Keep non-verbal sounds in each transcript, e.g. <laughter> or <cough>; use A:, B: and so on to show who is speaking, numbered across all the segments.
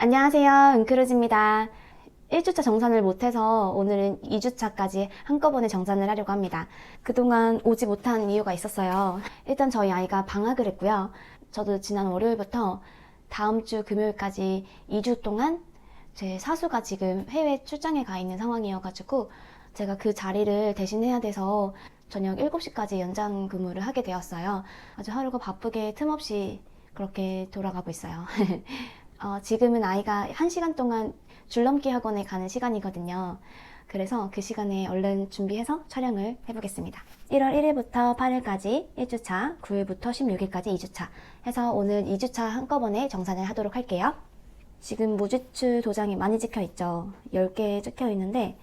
A: 안녕하세요. 은크루즈입니다. 1주차 정산을 못해서 오늘은 2주차까지 한꺼번에 정산을 하려고 합니다. 그동안 오지 못한 이유가 있었어요. 일단 저희 아이가 방학을 했고요. 저도 지난 월요일부터 다음 주 금요일까지 2주 동안 제 사수가 지금 해외 출장에 가 있는 상황이어가지고 제가 그 자리를 대신해야 돼서 저녁 7시까지 연장 근무를 하게 되었어요. 아주 하루가 바쁘게 틈없이 그렇게 돌아가고 있어요. <laughs> 어, 지금은 아이가 1시간 동안 줄넘기 학원에 가는 시간이거든요. 그래서 그 시간에 얼른 준비해서 촬영을 해보겠습니다. 1월 1일부터 8일까지 1주차, 9일부터 16일까지 2주차 해서 오늘 2주차 한꺼번에 정산을 하도록 할게요. 지금 무지출 도장이 많이 찍혀 있죠. 10개 찍혀 있는데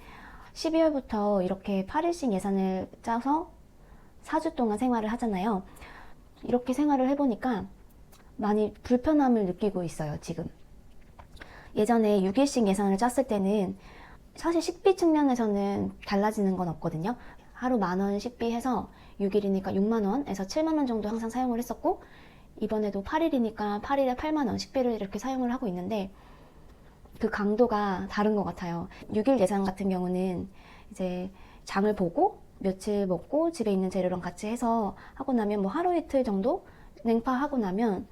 A: 12월부터 이렇게 8일씩 예산을 짜서 4주 동안 생활을 하잖아요. 이렇게 생활을 해보니까 많이 불편함을 느끼고 있어요, 지금. 예전에 6일씩 예산을 짰을 때는 사실 식비 측면에서는 달라지는 건 없거든요. 하루 만 원 식비해서 6일이니까 6만 원에서 7만 원 정도 항상 사용을 했었고 이번에도 8일이니까 8일에 8만 원 식비를 이렇게 사용을 하고 있는데 그 강도가 다른 것 같아요. 6일 예산 같은 경우는 이제 장을 보고 며칠 먹고 집에 있는 재료랑 같이 해서 하고 나면 뭐 하루 이틀 정도 냉파하고 나면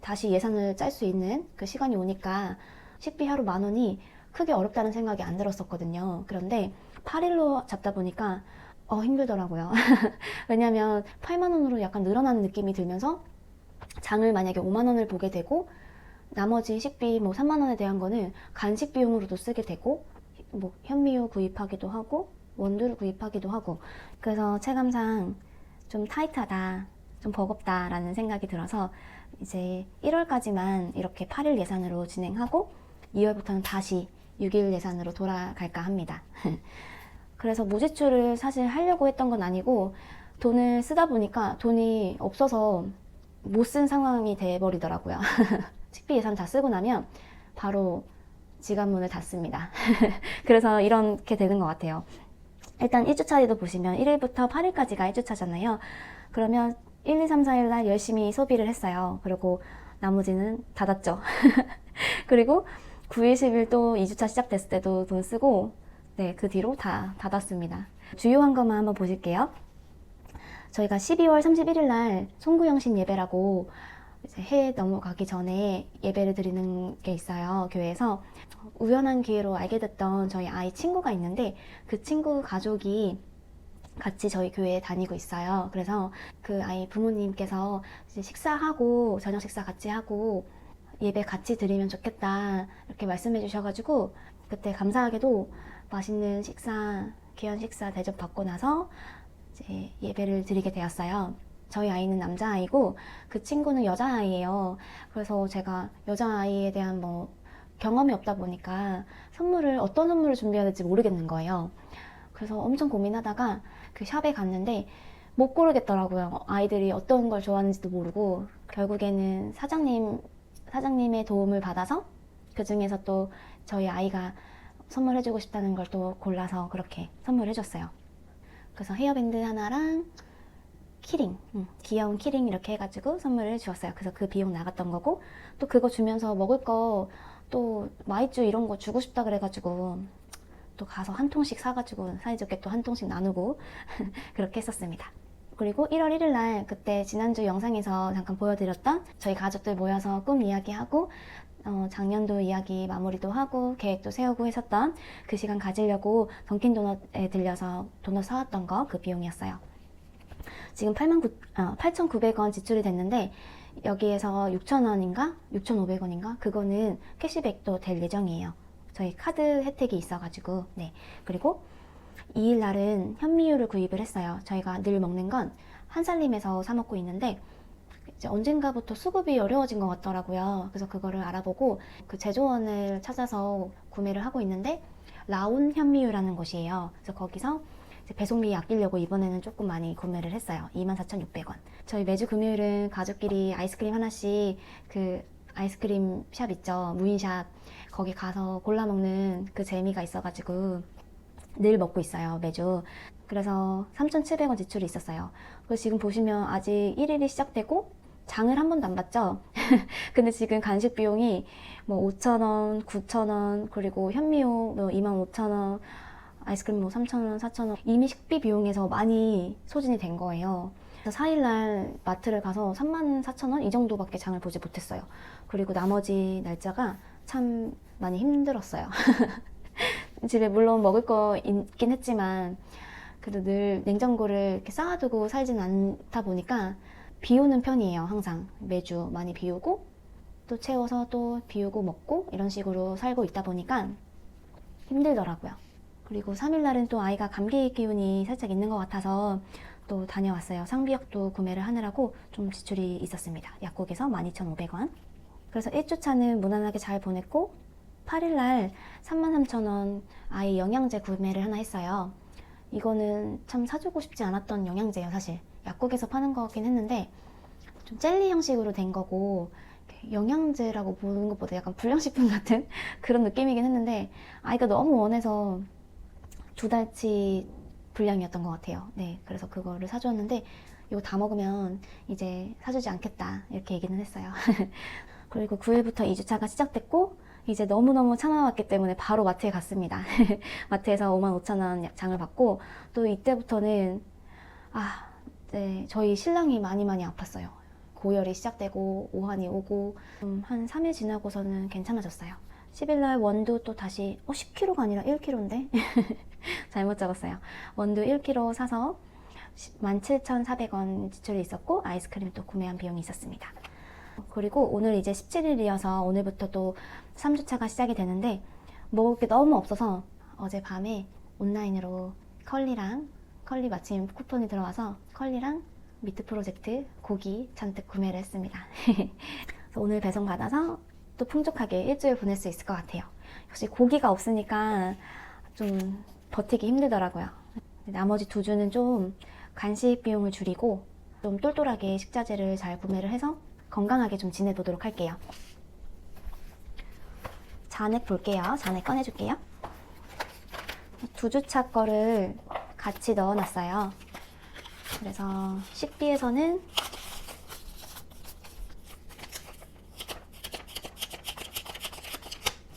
A: 다시 예산을 짤 수 있는 그 시간이 오니까 식비 하루 만 원이 크게 어렵다는 생각이 안 들었었거든요. 그런데 8일로 잡다 보니까 어, 힘들더라고요. <laughs> 왜냐면 8만 원으로 약간 늘어나는 느낌이 들면서 장을 만약에 5만 원을 보게 되고 나머지 식비 뭐 3만 원에 대한 거는 간식 비용으로도 쓰게 되고 뭐 현미유 구입하기도 하고 원두를 구입하기도 하고 그래서 체감상 좀 타이트하다 좀 버겁다라는 생각이 들어서 이제 1월까지만 이렇게 8일 예산으로 진행하고 2월부터는 다시 6일 예산으로 돌아갈까 합니다. <laughs> 그래서 무지출을 사실 하려고 했던 건 아니고 돈을 쓰다 보니까 돈이 없어서 못 쓴 상황이 돼버리더라고요. <laughs> 식비 예산 다 쓰고 나면 바로 지갑 문을 닫습니다. <laughs> 그래서 이렇게 되는 것 같아요. 일단 1주차에도 보시면 1일부터 8일까지가 1주차잖아요. 그러면 1, 2, 3, 4일 날 열심히 소비를 했어요. 그리고 나머지는 닫았죠. <laughs> 그리고 9일, 10일 또 2주차 시작됐을 때도 돈 쓰고, 네, 그 뒤로 다 닫았습니다. 주요한 것만 한번 보실게요. 저희가 12월 31일 날 송구영신 예배라고 해에 넘어가기 전에 예배를 드리는 게 있어요. 교회에서. 우연한 기회로 알게 됐던 저희 아이 친구가 있는데 그 친구 가족이 같이 저희 교회에 다니고 있어요. 그래서 그 아이 부모님께서 식사하고 저녁 식사 같이 하고 예배 같이 드리면 좋겠다 이렇게 말씀해 주셔가지고 그때 감사하게도 맛있는 식사 귀한 식사 대접 받고 나서 이제 예배를 드리게 되었어요. 저희 아이는 남자아이고 그 친구는 여자아이예요. 그래서 제가 여자아이에 대한 뭐 경험이 없다 보니까 선물을 어떤 선물을 준비해야 될지 모르겠는 거예요. 그래서 엄청 고민하다가 그 샵에 갔는데 못 고르겠더라고요. 아이들이 어떤 걸 좋아하는지도 모르고 결국에는 사장님 사장님의 도움을 받아서 그 중에서 또 저희 아이가 선물해주고 싶다는 걸 또 골라서 그렇게 선물해줬어요. 그래서 헤어밴드 하나랑 키링, 음, 귀여운 키링 이렇게 해가지고 선물을 주었어요. 그래서 그 비용 나갔던 거고 또 그거 주면서 먹을 거 또 마이쮸 이런 거 주고 싶다 그래가지고 또 가서 한 통씩 사가지고 사이좋게 또 한 통씩 나누고 <laughs> 그렇게 했었습니다. 그리고 1월 1일 날 그때 지난주 영상에서 잠깐 보여드렸던 저희 가족들 모여서 꿈 이야기하고 어, 작년도 이야기 마무리도 하고 계획도 세우고 했었던 그 시간 가지려고 던킨 도넛에 들려서 도넛 사왔던 거 그 비용이었어요. 지금 8만 9, 어, 8,900원 지출이 됐는데 여기에서 6,000원인가 6,500원인가 그거는 캐시백도 될 예정이에요. 저희 카드 혜택이 있어가지고 네 그리고 2일 날은 현미유를 구입을 했어요. 저희가 늘 먹는 건 한살림에서 사 먹고 있는데 이제 언젠가부터 수급이 어려워진 것 같더라고요. 그래서 그거를 알아보고 그 제조원을 찾아서 구매를 하고 있는데 라운 현미유라는 곳이에요. 그래서 거기서 배송비 아끼려고 이번에는 조금 많이 구매를 했어요. 24,600원. 저희 매주 금요일은 가족끼리 아이스크림 하나씩 그 아이스크림 샵 있죠. 무인샵. 거기 가서 골라 먹는 그 재미가 있어가지고 늘 먹고 있어요. 매주. 그래서 3,700원 지출이 있었어요. 그리고 지금 보시면 아직 1일이 시작되고 장을 한 번도 안 봤죠? <laughs> 근데 지금 간식 비용이 뭐 5,000원, 9,000원, 그리고 현미호 뭐 25,000원, 아이스크림 뭐 3,000원, 4,000원 이미 식비 비용에서 많이 소진이 된 거예요. 그래서 4일날 마트를 가서 34,000원 이 정도밖에 장을 보지 못했어요. 그리고 나머지 날짜가 참 많이 힘들었어요. <laughs> 집에 물론 먹을 거 있긴 했지만 그래도 늘 냉장고를 이렇게 쌓아두고 살진 않다 보니까 비우는 편이에요. 항상 매주 많이 비우고 또 채워서 또 비우고 먹고 이런 식으로 살고 있다 보니까 힘들더라고요. 그리고 3일날은 또 아이가 감기 기운이 살짝 있는 것 같아서 또 다녀왔어요. 상비약도 구매를 하느라고 좀 지출이 있었습니다. 약국에서 12,500원. 그래서 1주차는 무난하게 잘 보냈고 8일날 33,000원 아이 영양제 구매를 하나 했어요. 이거는 참 사주고 싶지 않았던 영양제예요, 사실. 약국에서 파는 거긴 했는데 좀 젤리 형식으로 된 거고 영양제라고 보는 것보다 약간 불량식품 <laughs> 같은 그런 느낌이긴 했는데 아이가 너무 원해서 두 달치 분량이었던 것 같아요. 네, 그래서 그거를 사주었는데 이거 다 먹으면 이제 사주지 않겠다 이렇게 얘기는 했어요. <laughs> 그리고 9일부터 2주차가 시작됐고 이제 너무너무 참아왔기 때문에 바로 마트에 갔습니다. <laughs> 마트에서 5만 5천 원 장을 받고 또 이때부터는 아, 네, 저희 신랑이 많이 많이 아팠어요. 고열이 시작되고 오한이 오고 좀한 3일 지나고서는 괜찮아졌어요. 10일날 원두 또 다시 어 10kg가 아니라 1kg인데 <laughs> 잘못 적었어요. 원두 1kg 사서 17,400원 지출이 있었고 아이스크림 또 구매한 비용이 있었습니다. 그리고 오늘 이제 17일이어서 오늘부터 또 3주차가 시작이 되는데 먹을 게 너무 없어서 어젯밤에 온라인으로 컬리랑 컬리 마침 쿠폰이 들어와서 컬리랑 미트 프로젝트 고기 잔뜩 구매를 했습니다. <laughs> 그래서 오늘 배송 받아서 또 풍족하게 일주일 보낼 수 있을 것 같아요. 역시 고기가 없으니까 좀 버티기 힘들더라고요. 나머지 두 주는 좀 간식 비용을 줄이고 좀 똘똘하게 식자재를 잘 구매를 해서 건강하게 좀 지내보도록 할게요. 잔액 볼게요. 잔액 꺼내줄게요. 두 주차 거를 같이 넣어놨어요. 그래서 식비에서는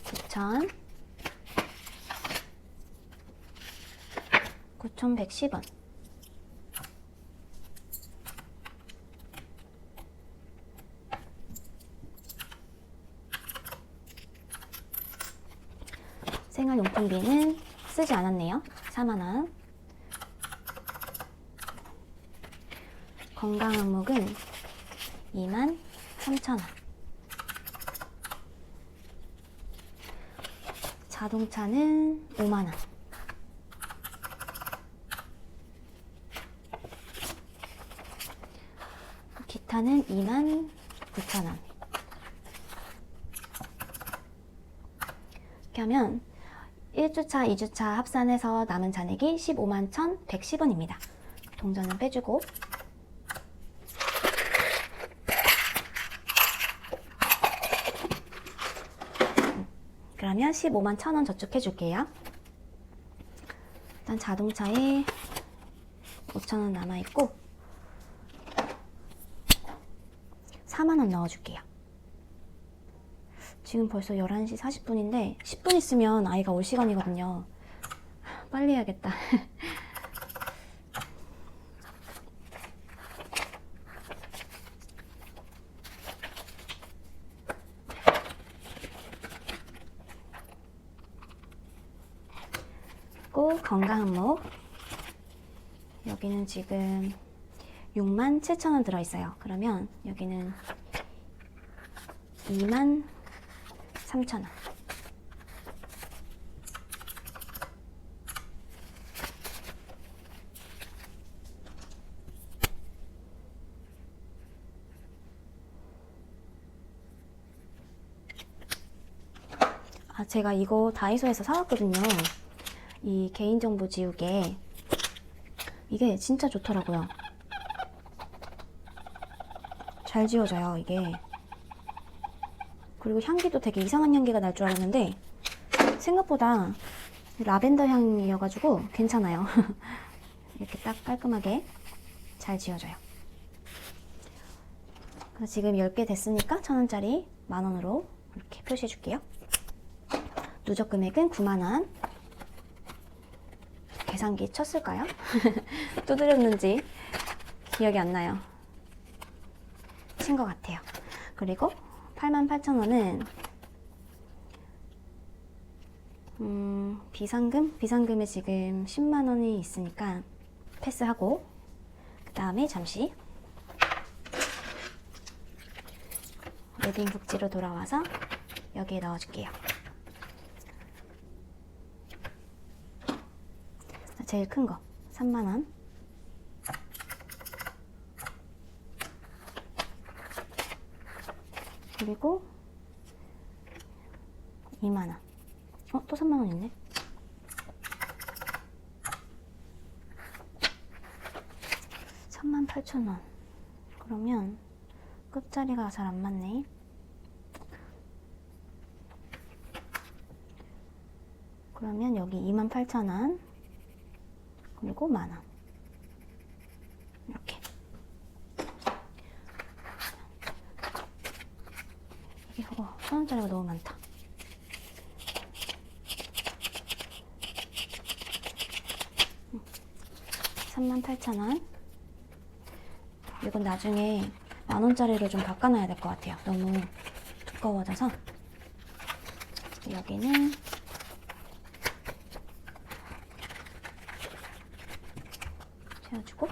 A: 구천 구천백십 원 생활용품비는 쓰지 않았네요. 4만원. 건강 항목은 2만 3천원. 자동차는 5만원. 기타는 2만 9천원. 이렇게 하면 1주차, 2주차 합산해서 남은 잔액이 15만 1,110원입니다. 동전은 빼주고 그러면 15만 1,000원 저축해 줄게요. 일단 자동차에 5,000원 남아있고 4만원 넣어줄게요. 지금 벌써 11시 40분인데 10분 있으면 아이가 올 시간이거든요. 빨리 해야겠다. <laughs> 꼭 건강 항목. 여기는 지금 6만 7천 원 들어있어요. 그러면 여기는 2만 3천 원. 아, 제가 이거 다이소에서 사왔거든요. 이 개인정보 지우개. 이게 진짜 좋더라고요. 잘 지워져요, 이게. 그리고 향기도 되게 이상한 향기가 날 줄 알았는데 생각보다 라벤더 향이어가지고 괜찮아요. <laughs> 이렇게 딱 깔끔하게 잘 지워져요. 그래서 지금 10개 됐으니까 1000원짜리 만원으로 이렇게 표시해 줄게요. 누적 금액은 9만원. 계산기 쳤을까요? <laughs> 두드렸는지 기억이 안 나요. 친 것 같아요. 그리고 88,000원은 음, 비상금? 비상금에 지금 10만 원이 있으니까 패스하고 그 다음에 잠시 웨딩 복지로 돌아와서 여기에 넣어줄게요. 제일 큰 거, 3만 원. 그리고 2만 원. 어, 또 3만 원 있네. 삼만 8천 원. 그러면 끝자리가 잘 안 맞네. 그러면 여기 2만 8천 원. 그리고 만 원. 짜리가 너무 많다. 38,000원. 이건 나중에 만원짜리로 좀 바꿔놔야 될 것 같아요. 너무 두꺼워져서. 여기는 채워주고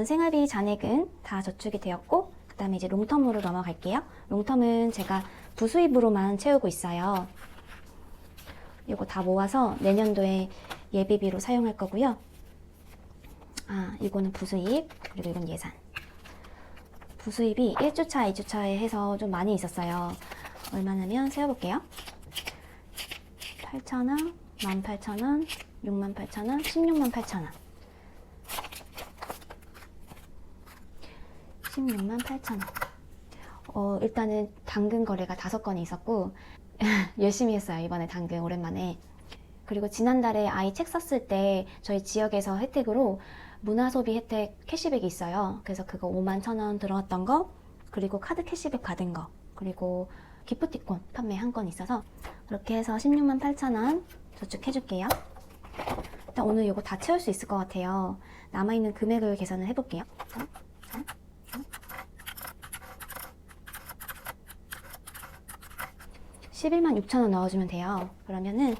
A: 남은 생활비 잔액은 다 저축이 되었고, 그 다음에 이제 롱텀으로 넘어갈게요. 롱텀은 제가 부수입으로만 채우고 있어요. 이거 다 모아서 내년도에 예비비로 사용할 거고요. 아, 이거는 부수입, 그리고 이건 예산. 부수입이 1주차, 2주차에 해서 좀 많이 있었어요. 얼마냐면 세어볼게요. 8,000원, 18,000원, 68,000원, 16만 8,000원. 16만 8,000원. 어, 일단은 당근 거래가 다섯 건이 있었고, <laughs> 열심히 했어요. 이번에 당근 오랜만에. 그리고 지난달에 아이 책 샀을 때 저희 지역에서 혜택으로 문화소비 혜택 캐시백이 있어요. 그래서 그거 5만 천 원 들어갔던 거, 그리고 카드 캐시백 받은 거, 그리고 기프티콘 판매 한 건 있어서 그렇게 해서 16만 8천 원 저축해줄게요. 일단 오늘 이거 다 채울 수 있을 것 같아요. 남아있는 금액을 계산을 해볼게요. 자, 자, 자. 11만 6천 원 넣어주면 돼요. 그러면은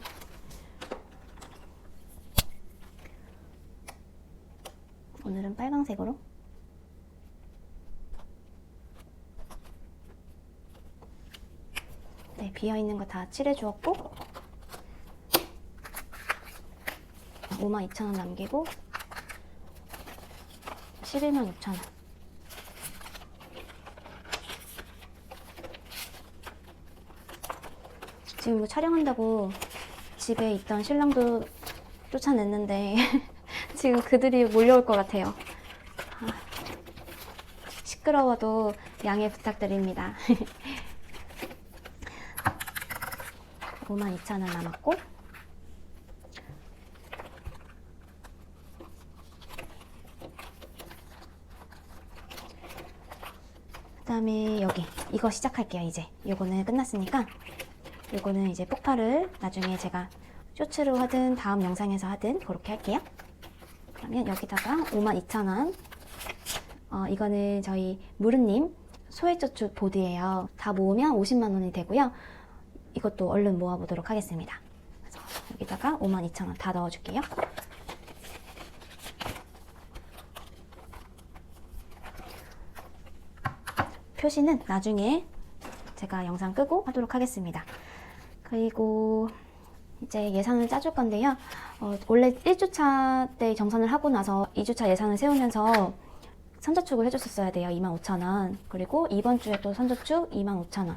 A: 오늘은 빨강색으로 네, 비어있는 거 다 칠해주었고 5만 2천 원 남기고 11만 6천 원 지금 이거 촬영한다고 집에 있던 신랑도 쫓아냈는데 <laughs> 지금 그들이 몰려올 것 같아요. 아, 시끄러워도 양해 부탁드립니다. <laughs> 52,000원 남았고 그 다음에 여기 이거 시작할게요 이제 이거는 끝났으니까 이거는 이제 폭발을 나중에 제가 쇼츠로 하든 다음 영상에서 하든 그렇게 할게요. 그러면 여기다가 52,000원. 어, 이거는 저희 무르님 소액저축 보드예요. 다 모으면 50만 원이 되고요. 이것도 얼른 모아보도록 하겠습니다. 그래서 여기다가 52,000원 다 넣어줄게요. 표시는 나중에 제가 영상 끄고 하도록 하겠습니다. 그리고 이제 예산을 짜줄 건데요. 어, 원래 1주차 때 정산을 하고 나서 2주차 예산을 세우면서 선저축을 해줬었어야 돼요. 25,000원. 그리고 이번 주에 또 선저축 25,000원.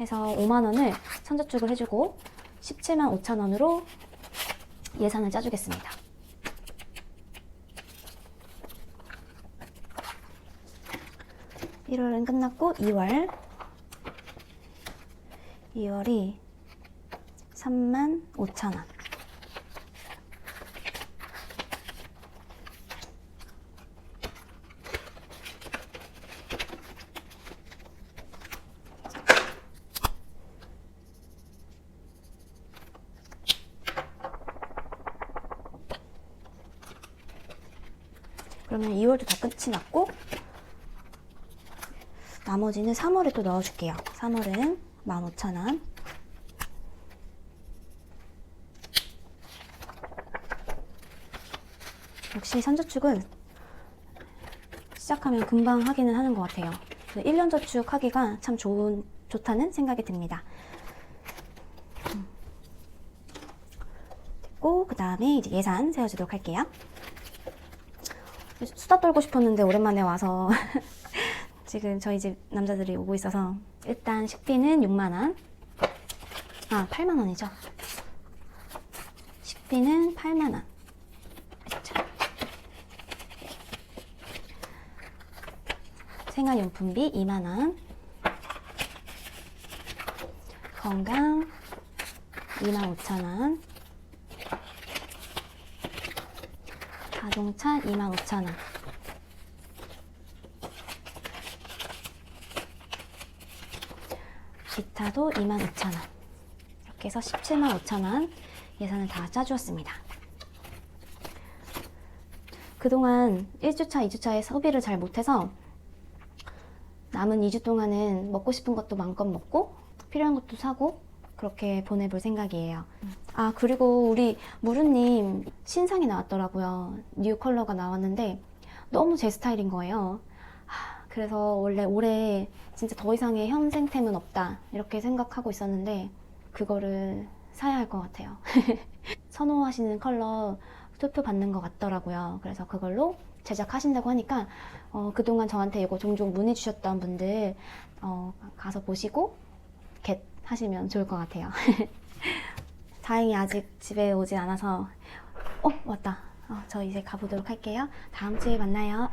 A: 해서 5만원을 선저축을 해주고 17만 5천원으로 예산을 짜주겠습니다. (1월은) 끝났고 (2월) (2월이) 3만 5천 원. 그러면 2월도 다 끝이 났고 나머지는 3월에 또 넣어줄게요. 3월은 15,000원 역시 선저축은 시작하면 금방 하기는 하는 것 같아요. 1년 저축 하기가 참 좋은, 좋다는 생각이 듭니다. 음. 됐고, 그 다음에 이제 예산 세워주도록 할게요. 수다 떨고 싶었는데 오랜만에 와서 <laughs> 지금 저희 집 남자들이 오고 있어서 일단 식비는 6만원. 아, 8만원이죠. 식비는 8만원. 생활용품비 2만원. 건강 25,000원. 자동차 25,000원. 기타도 25,000원. 이렇게 해서 17만 5천원 예산을 다 짜주었습니다. 그동안 1주차, 2주차에 소비를 잘 못해서 남은 2주 동안은 먹고 싶은 것도 마음껏 먹고 필요한 것도 사고 그렇게 보내볼 생각이에요. 아, 그리고 우리 무르님 신상이 나왔더라고요. 뉴 컬러가 나왔는데 너무 제 스타일인 거예요. 하, 그래서 원래 올해 진짜 더 이상의 현생템은 없다 이렇게 생각하고 있었는데 그거를 사야 할 것 같아요. <laughs> 선호하시는 컬러 투표 받는 것 같더라고요. 그래서 그걸로 제작하신다고 하니까 어, 그동안 저한테 이거 종종 문의 주셨던 분들 어, 가서 보시고 겟 하시면 좋을 것 같아요. <laughs> 다행히 아직 집에 오진 않아서 어 왔다. 어, 저 이제 가보도록 할게요. 다음 주에 만나요.